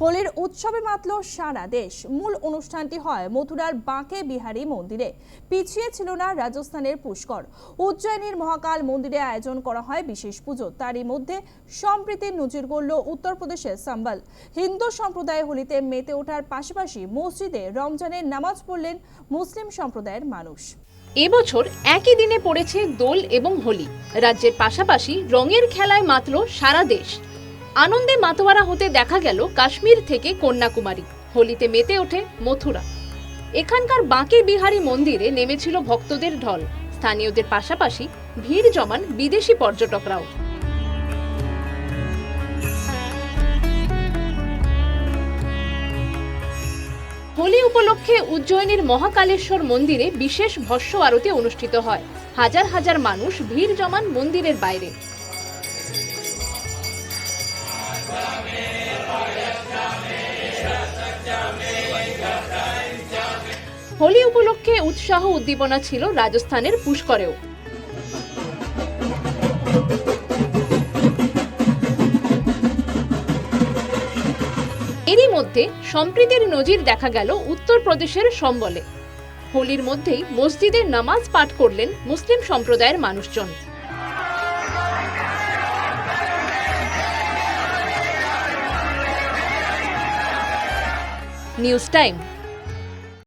হোলির উৎসবে মাতল সারা দেশ। মূল অনুষ্ঠানটি হয় মথুরার বাঁকে বিহারী মন্দিরে। পিছিয়ে ছিল না রাজস্থানের পুষ্কর। উজ্জয়িনীর মহাকাল মন্দিরে আয়োজন করা হয় বিশেষ পুজো। তারই মধ্যে সম্প্রীতির নজির গড়ল উত্তরপ্রদেশের সাম্বাল। হিন্দু সম্প্রদায় হোলিতে মেতে ওঠার পাশাপাশি মসজিদে রমজানের নামাজ পড়লেন মুসলিম সম্প্রদায়ের মানুষ। এবছর একই দিনে পড়েছে দোল এবং হোলি। রাজ্যের পাশাপাশি রঙের খেলায় মাতল সারা দেশ। আনন্দে মাতোয়ারা হতে দেখা গেল কাশ্মীর থেকে কন্যাকুমারী। হোলিতে মেতে ওঠে মথুরা। এখানকার বাঁকে বিহারী মন্দিরে নেমেছিল ভক্তদের ঢল। স্থানীয়দের পাশাপাশি ভিড় জমান বিদেশি পর্যটকরাও। হোলি উপলক্ষে উজ্জয়িনীর মহাকালেশ্বর মন্দিরে বিশেষ ভস্য আরতি অনুষ্ঠিত হয়। হাজার হাজার মানুষ ভিড় জমান মন্দিরের বাইরে। হোলি উপলক্ষে উৎসাহ উদ্দীপনা ছিল রাজস্থানের পুষ্করেও। এরই মধ্যে সম্প্রীতির নজির দেখা গেল উত্তরপ্রদেশের সম্বলে। হোলির মধ্যেই মসজিদে নামাজ পাঠ করলেন মুসলিম সম্প্রদায়ের মানুষজন। News time